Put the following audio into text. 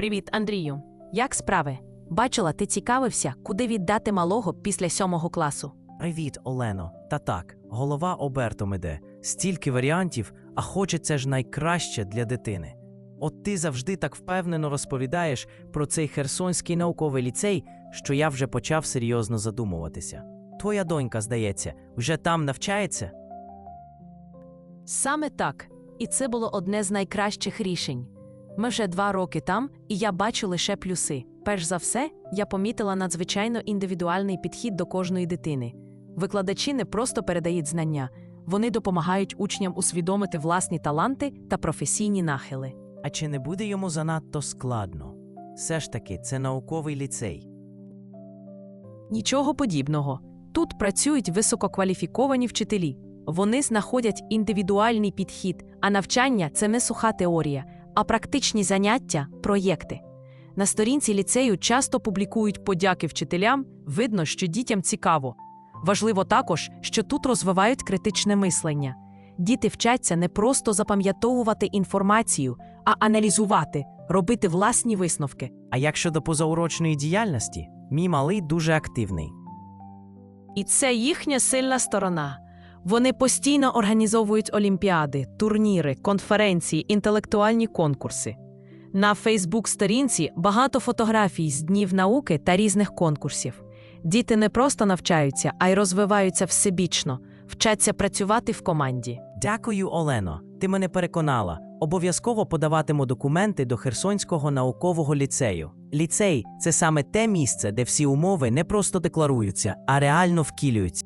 Привіт, Андрію. Як справи? Бачила, ти цікавився, куди віддати малого після сьомого класу. Привіт, Олено. Та так, голова обертом іде. Стільки варіантів, а хочеться ж найкраще для дитини. От ти завжди так впевнено розповідаєш про цей Херсонський науковий ліцей, що я вже почав серйозно задумуватися. Твоя донька, здається, вже там навчається? Саме так. І це було одне з найкращих рішень. Ми вже два роки там, і я бачу лише плюси. Перш за все, я помітила надзвичайно індивідуальний підхід до кожної дитини. Викладачі не просто передають знання, вони допомагають учням усвідомити власні таланти та професійні нахили. А чи не буде йому занадто складно? Все ж таки, це науковий ліцей. Нічого подібного. Тут працюють висококваліфіковані вчителі. Вони знаходять індивідуальний підхід, а навчання це не суха теорія, а практичні заняття, проєкти. На сторінці ліцею часто публікують подяки вчителям, видно, що дітям цікаво. Важливо також, що тут розвивають критичне мислення. Діти вчаться не просто запам'ятовувати інформацію, а аналізувати, робити власні висновки. А як щодо позаурочної діяльності, мій малий дуже активний. І це їхня сильна сторона. Вони постійно організовують олімпіади, турніри, конференції, інтелектуальні конкурси. На Фейсбук-сторінці багато фотографій з днів науки та різних конкурсів. Діти не просто навчаються, а й розвиваються всебічно, вчаться працювати в команді. Дякую, Олено. Ти мене переконала. Обов'язково подаватиму документи до Херсонського наукового ліцею. Ліцей це саме те місце, де всі умови не просто декларуються, а реально вкілюються.